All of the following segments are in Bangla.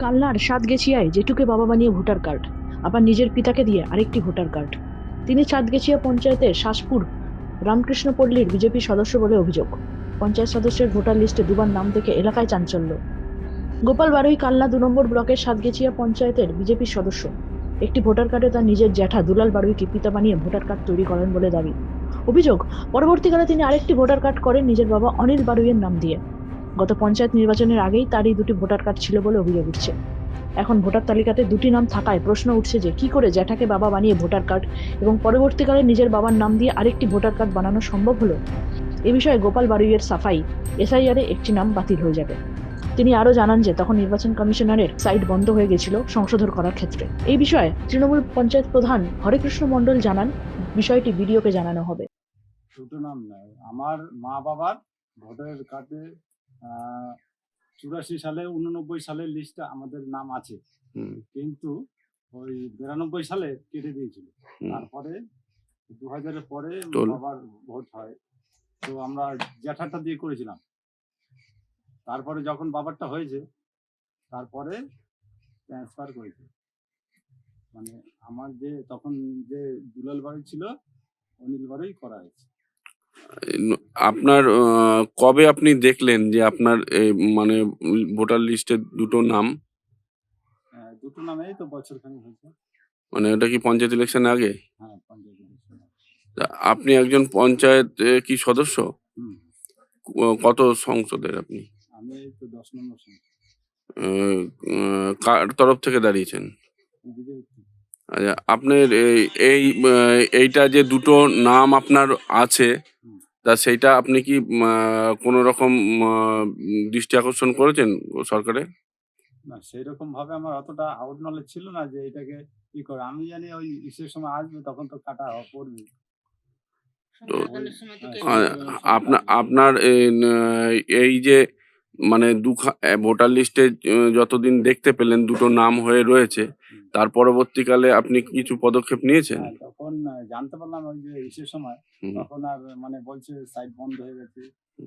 কালনার সাতগেছিয়ায় জেঠুকে বাবা বানিয়ে ভোটার কার্ড, আবার নিজের পিতাকে দিয়ে আরেকটি ভোটার কার্ড। তিনি সাতগেছিয়া পঞ্চায়েতের শাসপুর রামকৃষ্ণ পল্লীর বিজেপি সদস্য বলে অভিযোগ। পঞ্চায়েত সদস্যের ভোটার লিস্টে দুবার নাম থেকে এলাকায় চাঞ্চল্য। গোপাল বারুই কালনা দু নম্বর ব্লকের সাতগেছিয়া পঞ্চায়েতের বিজেপির সদস্য। একটি ভোটার কার্ডে তার নিজের জ্যাঠা দুলাল বারুইকে পিতা বানিয়ে ভোটার কার্ড তৈরি করেন বলে দাবি। অভিযোগ, পরবর্তীকালে তিনি আরেকটি ভোটার কার্ড করেন নিজের বাবা অনিল বারুইয়ের নাম দিয়ে। গত পঞ্চায়েত নির্বাচনের আগেই তারই দুটি ভোটার কার্ড ছিল বলে অভিযোগ উঠছে। এখন ভোটার তালিকাতে দুটি নাম থাকায় প্রশ্ন উঠছে যে কি করে জ্যাঠাকে বাবা বানিয়ে ভোটার কার্ড এবং পরবর্তীকালে নিজের বাবার নাম দিয়ে আরেকটি ভোটার কার্ড বানানো সম্ভব হলো? এ বিষয়ে গোপাল বারুইয়ের সাফাই এসআইআরে একটি নাম বাতিল হয়ে যাবে। তিনি আরও জানান যে তখন নির্বাচন কমিশনারের সাইট বন্ধ হয়ে গেছিল সংশোধন করার ক্ষেত্রে। এই বিষয়ে তৃণমূল পঞ্চায়েত প্রধান হরেকৃষ্ণ মণ্ডল জানান, বিষয়টি বিডিওকে জানানো হবে। দুটো নাম নয়, আমার মা বাবার ভোটার কার্ডে চুরাশি সালে উননব্বই সালের লিস্টটা আমাদের নাম আছে। কিন্তু ওই বিরানব্বই সালে কেটে দিয়েছিল। তারপরে দু হাজারের পরে। বাবার ভোট হয়। তো আমরা জ্যাঠাটা দিয়ে করেছিলাম। তারপরে যখন বাবারটা হয়েছে তারপরে ট্রান্সফার করেছে। মানে আমার যে তখন যে দুলাল বাড়ি ছিল অনিল বাড়ি করা হয়েছে। আপনার কবে আপনি দেখলেন যে আপনার এই, মানে ভোটার লিস্টে দুটো নাম? হ্যাঁ, দুটো নামেই তো বছর খানিক হয়েছে। মানে ওটা কি পঞ্চায়েত ইলেকশন আগে? হ্যাঁ পঞ্চায়েত election এ। তা আপনি একজন পঞ্চায়েত এ, কি সদস্য? হুম, ক- কত সংসদের আপনি? আমি এই তো দশ নম্বর সংখ্যা আহ, আহ, কার তরফ থেকে দাঁড়িয়েছেন? বিজেপি আচ্ছা আপনার এই এই এইটা যে দুটো নাম আপনার আছে তা সেইটা আপনি কি কোনো রকম দৃষ্টি আকর্ষণ করেছেন সরকারে? না সেইরকম ভাবে আমার অতটা আউট নলেজ ছিল না যে এটাকে কি করে। আমি জানি ওই ইসের সময় আসবে তখন তো কাটা পড়বে। হ্যাঁ, আপনার আপনার এই যে মানে দু ভোটার লিস্টে যতদিন দেখতে পেলেন দুটো নাম হয়ে রয়েছে তার পরবর্তীকালে আপনি কিছু পদক্ষেপ নিয়েছেন? হ্যাঁ, তখন জানতে পারলাম ওই যে ইসের সময় তখন আর মানে বলছে সাইট বন্ধ হয়ে গেছে।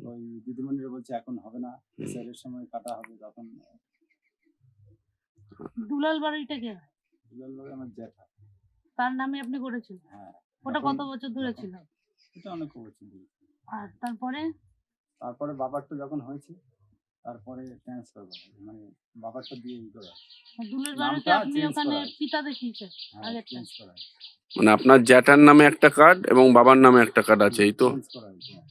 ওই দিদিমণিরা বলছে এখন হবে না। স্যারের সময় কাটা হবে তখন। দুলাল বাড়িটা কে? দুলাল বাড়ি আমার জ্যাঠা। তার নামে আপনি করেছেন হ্যাঁ ওটা কত বছর ধরে ছিল? এটা অনেক বছর ধরে। আর তারপরে? তারপরে বাবারটা যখন হয়েছে তারপরে ট্রান্সফার করা হয়। মানে বাবারটা দিয়ে ই করা। বাড়িতে আপনি ওখানে পিতা দেখিয়েছেন আগেরটা। চেঞ্জ করা হয়। মানে আপনার জ্যাঠার নামে একটা কার্ড এবং বাবার নামে একটা কার্ড আছে এই তো করা হ্যাঁ।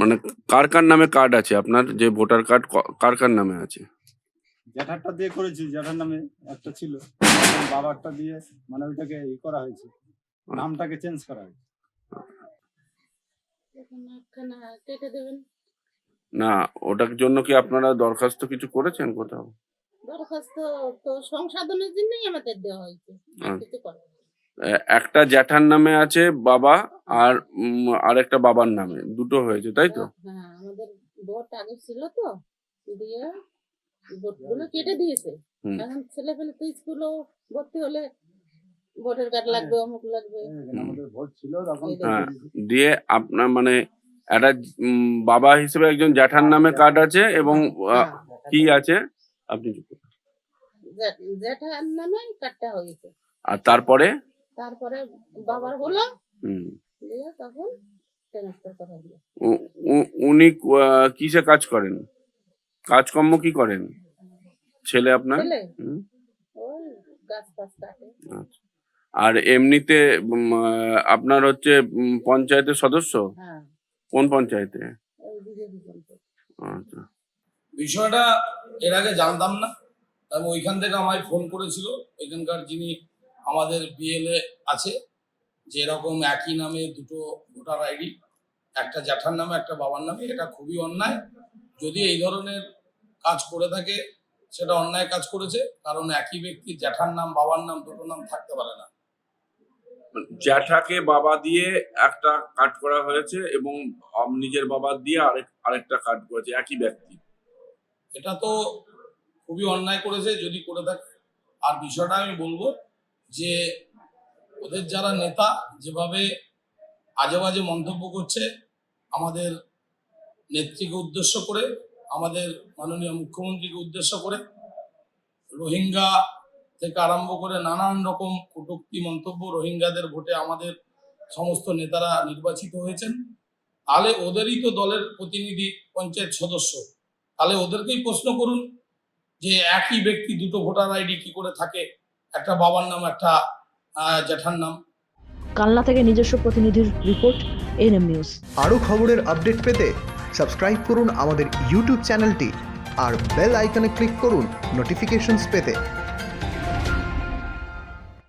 মানে কার কার নামে কার্ড আছে আপনার যে ভোটার কার্ড কার কার নামে আছে জ্যাঠারটা দিয়ে করেছি জ্যাঠার নামে একটা ছিল বাবারটা দিয়ে মানে ওইটাকে ই করা হয়েছে নামটাকে চেঞ্জ করা হয়েছে কেটে দেবেন না ওটার জন্য কি আপনারা দরখাস্ত কিছু করেছেন কোথাও? দরখাস্ত তো সংশোধনের জন্যই আমাদের দেওয়া হয়েছে কিছু করা একটা জ্যাঠার নামে আছে বাবা আর আর একটা বাবার নামে দুটো হয়েছে তাই তো? হ্যাঁ আমাদের ভোট আগে ছিল তো দিয়ে ভোটগুলো কেটে দিয়েছে। এখন ছেলে পেলে তো স্কুলেও ভর্তি হলে ভোটার কার্ড লাগবে অমুক লাগবে। আমাদের ভোট ছিল তখন। হ্যাঁ দিয়ে আপনার মানে একটা বাবা হিসেবে একজন জ্যাঠার নামে কার্ড আছে এবং আহ, কি আছে? আপনি জে- জেঠার নামে কার্ডটা হয়েছে। আর তারপরে? তারপরে বাবার হলো। হুম, তখন উনি কিসে কাজ করেন? কাজকর্ম কি করেন? ছেলে আপনার? আচ্ছা। আর এমনিতে আপনার হচ্ছে পঞ্চায়েতের সদস্য? হ্যাঁ। কোন পঞ্চায়েতে? আচ্ছা। বিষয়টা এর আগে জানতাম না এবং ওইখান থেকে আমায় ফোন করেছিল। এখানকার যিনি আমাদের বিএলএ আছে, যে এরকম একই নামে দুটো ভোটার আইডি একটা জ্যাঠার নামে, একটা বাবার নামে, এটা খুবই অন্যায়। যদি এই ধরনের কাজ করে থাকে, সেটা অন্যায় কাজ করেছে, কারণ একই ব্যক্তি জ্যাঠার নাম, বাবার নাম, দুটো নাম থাকতে পারে না। জ্যাঠাকে বাবা দিয়ে একটা কাট করা হয়েছে এবং নিজের বাবা দিয়ে আরেক, আরেকটা কাট করেছে, একই ব্যক্তি। এটা তো খুবই অন্যায় করেছে, যদি করে থাকে আর বিষয়টা আমি বলব যে ওদের যারা নেতা যেভাবে আজে বাজে মন্তব্য করছে, আমাদের নেত্রীকে উদ্দেশ্য করে, আমাদের মাননীয় মুখ্যমন্ত্রীকে উদ্দেশ্য করে, রোহিঙ্গা থেকে আরম্ভ করে নানান রকম কটূক্তি মন্তব্য রোহিঙ্গাদের ভোটে আমাদের সমস্ত নেতারা নির্বাচিত হয়েছেন। তাহলে ওদেরই তো দলের প্রতিনিধি পঞ্চায়েত সদস্য। তাহলে ওদেরকেই প্রশ্ন করুন যে একই ব্যক্তি দুটো ভোটার আইডি কি করে থাকে? একটা বাবার নাম একটা জ্যাঠার নাম। কালনা থেকে নিজস্ব প্রতিনিধির রিপোর্ট এনএম নিউজ। আরও খবরের আপডেট পেতে সাবস্ক্রাইব করুন আমাদের ইউটিউব চ্যানেলটি আর বেল আইকনে ক্লিক করুন নোটিফিকেশনস পেতে।